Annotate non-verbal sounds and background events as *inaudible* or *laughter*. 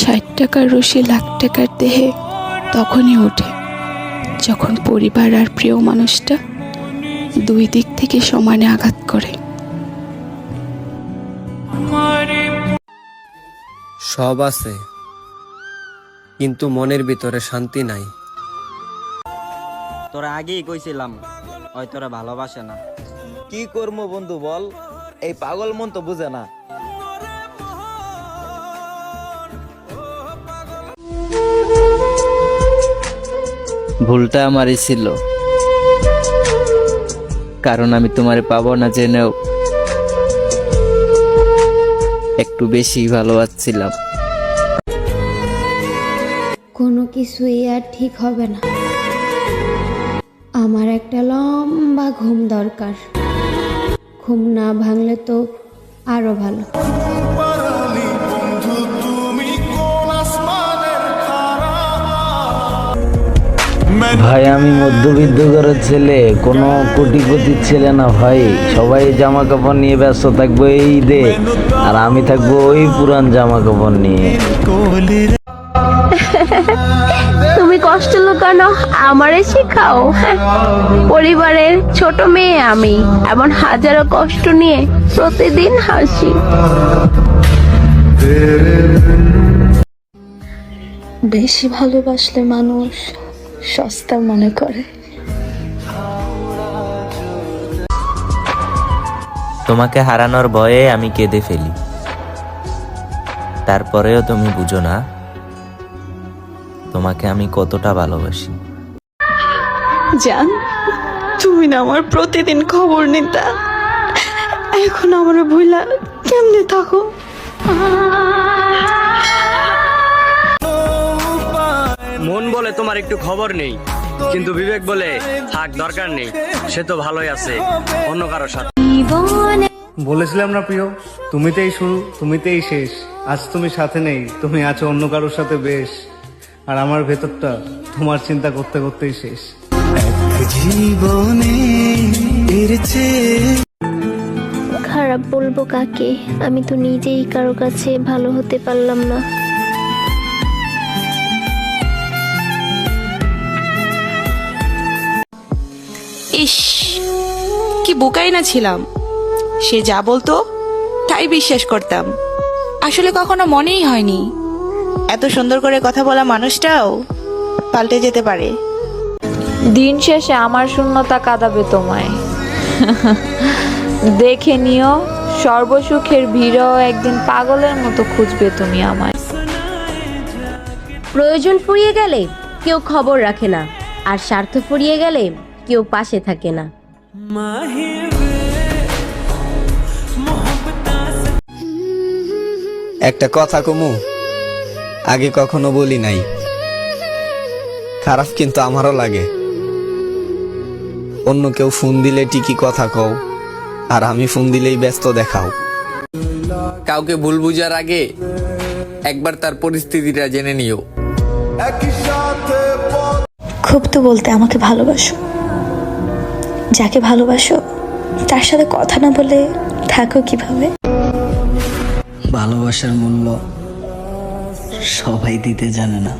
ষাট টাকার রশি লাখ টাকার দেহে তখনই ওঠে যখন পরিবার আর প্রিয় মানুষটা দুই দিক থেকে সমানে আঘাত করে। সব আছে কিন্তু মনের ভিতরে শান্তি নাই। তোরা আগেই কইছিলাম ওই তোরা ভালোবাসে না। কি করব বন্ধু বল? এই পাগল মন তো বুঝে না। ভুলটা আমারই ছিল। কারণ আমি তোমারে পাবো না জেনেও একটু বেশি ভালোবাসছিলাম। কোনো কিছুই আর ঠিক হবে না। আমার একটা লম্বা ঘুম দরকার। ঘুম না ভাঙলে তো আরও ভালো। ভাই আমি মধ্যবিত্ত ঘরের ছেলে কোনো কোটিপতির ছেলে না ভাই। সবাই জামা কাপড় নিয়ে ব্যস্ত থাকব এই ঈদে আর আমি থাকব ওই পুরান জামা কাপড় নিয়ে। তুমি কষ্ট লুকানো আমারে শেখাও। হ্যাঁ? পরিবারের ছোট মেয়ে আমি এমন হাজারো কষ্ট নিয়ে প্রতিদিন হাসি। বেশি ভালোবাসলে মানুষ সস্তা মনে করে। তোমাকে হারানোর ভয়ে আমি কেঁদে ফেলি। তারপরেও তুমি বুঝো না তোমাকে আমি কতটা ভালোবাসি। জান তুমি না আমার প্রতিদিন খবর নিতা। এখন আমার ভুলা কেমনে থাকো? বলে তোমার একটু খবর নেই। কিন্তু বিবেক বলে থাক দরকার নেই। সে তো ভালোই আছে। অন্য কারোর সাথে বলেছিলাম না প্রিয় তুমিতেই শুরু তুমিতেই শেষ। আজ তুমি সাথে নেই তুমি আছো অন্য কারোর সাথে বেশ। আর আমার ভেতরটা তোমার চিন্তা করতে করতেই শেষ। খারাপ বলব কাকে? আমি তো নিজেই কারও কাছে ভালো হতে পারলাম না। ইস কি বোকাই না ছিলাম। সে যা বলতো তাই বিশ্বাস করতাম। আসলে কখনো মনেই হয়নি। এত সুন্দর করে কথা বলা মানুষটাও পাল্টে যেতে পারে। দিন শেষে আমার শূন্যতা কাঁদাবে তোমায়। *laughs* দেখে নিও সর্বসুখের ভিড়ও একদিন পাগলের মতো খুঁজবে তুমি আমায়। প্রয়োজন ফুরিয়ে গেলে কেউ খবর রাখে না আর স্বার্থ ফুরিয়ে গেলে কেউ পাশে থাকে না। একটা কথা কমু আগে কখনো বলি নাই। খারাপ কিন্তু আমারও লাগে। অন্য কেউ ফোন দিলে ঠিকই কথা কও আর আমি ফোন দিলেই ব্যস্ত দেখাও। কাউকে ভুল বুঝার আগে একবার তার পরিস্থিতিটা জেনে নিও। খুব তো বলতে আমাকে ভালোবাসো। যাকে ভালোবাসো, তার সাথে কথা না বলে থাকো কীভাবে? ভালোবাসার মূল্য সবাই দিতে জানে না।